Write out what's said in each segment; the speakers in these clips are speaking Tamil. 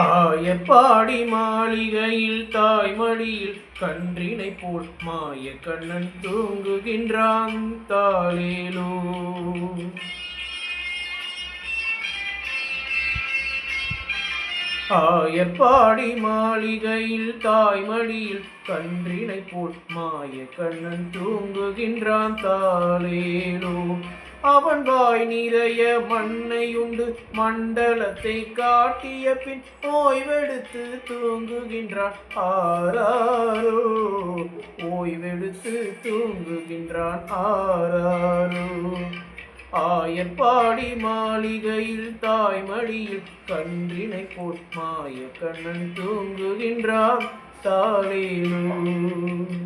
ஆயப்பாடி மாளிகையில் தாய்மடியில் கன்றினை போல் மாய கண்ணன் தூங்குகின்றான் தாளேலோ. ஆயப்பாடி மாளிகையில் தாய்மடியில் கன்றினை போல் மாய கண்ணன் தூங்குகின்றான் தாளேலோ. அவன் வாய் நிறைய மண்ணையுண்டு. மண்டலத்தை காட்டிய பின் ஓய்வெடுத்து தூங்குகின்றான். ஆராரோ? ஓய்வெடுத்து தூங்குகின்றான். ஆராரோ? ஆயர்பாடி மாளிகையில் தாய்மடியில் கன்றினை போட் மாய கண்ணன் தூங்குகின்றான் தாளேனோ?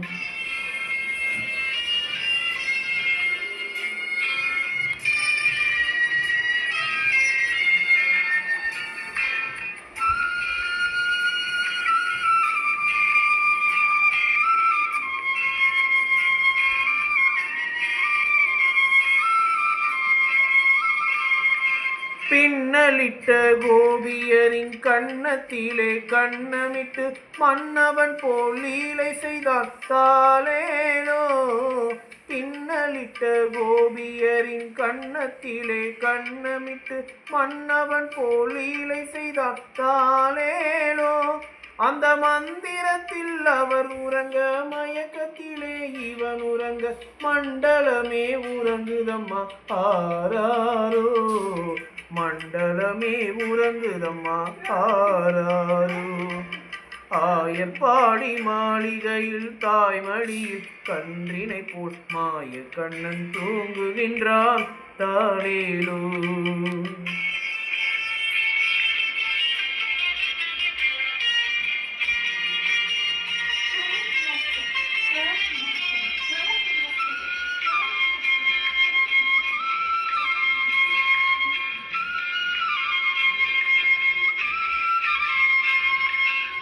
பின்னலிட்ட கோபியரின் கண்ணத்திலே கண்ணமிட்டு மன்னவன் போல் லீலை செய்தான் தாலேனோ பின்னலிட்ட கோபியரின் கண்ணத்திலே கண்ணமிட்டு மன்னவன் போல் லீலை செய்தான் தாலேனோ அந்த மந்திரத்தில் அவர் உறங்க மயக்கத்திலே இவன் உறங்க மண்டலமே உறங்குதம்மா ஆராரோ. மண்டலமே உறங்குதம்மா ஆராரு. ஆயப்பாடி மாளிகையில் தாய்மடியில் கன்றினை போல் மாய கண்ணன் தூங்குகின்றான் தாளேலோ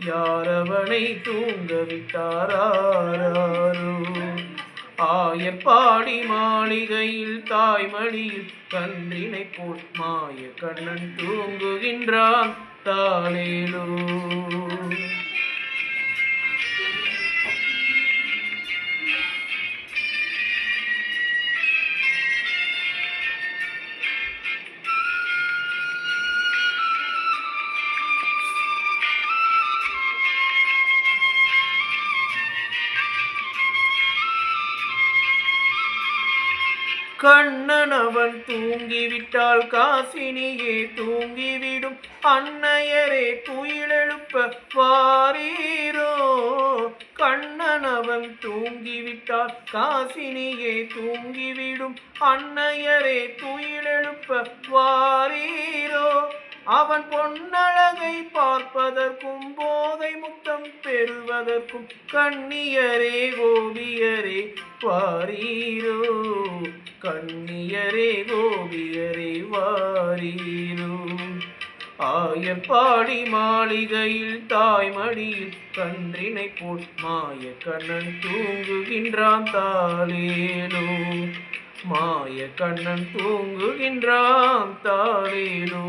யார் அவனை தூங்க விட்டாரோ ஆராரோ ஆயப்பாடி மாளிகையில் தாய்மடியில் கன்றினை போல் மாய கண்ணன் தூங்குகின்றான் தாளேலோ கண்ணன் அவன் தூங்கிவிட்டால் காசினியே தூங்கிவிடும். அன்னையரே துயிலெழுப்ப வாரீரோ? கண்ணன் அவன் தூங்கிவிட்டால் காசினியே தூங்கிவிடும். அன்னையரே துயிலெழுப்ப வாரீரோ? அவன் பொன்னழகை பார்ப்பதற்கும் போதை முத்தம் பெறுவதற்கும் கண்ணியரே ஓவியரே வாரீரோ? கண்ணியரே கோபியரே வாரீரோ ஆயப்பாடி மாளிகையில் தாய்மடியில் கன்றினை போல் மாய கண்ணன் தூங்குகின்றான் தாளேலோ மாய கண்ணன் தூங்குகின்றான் தாளேலோ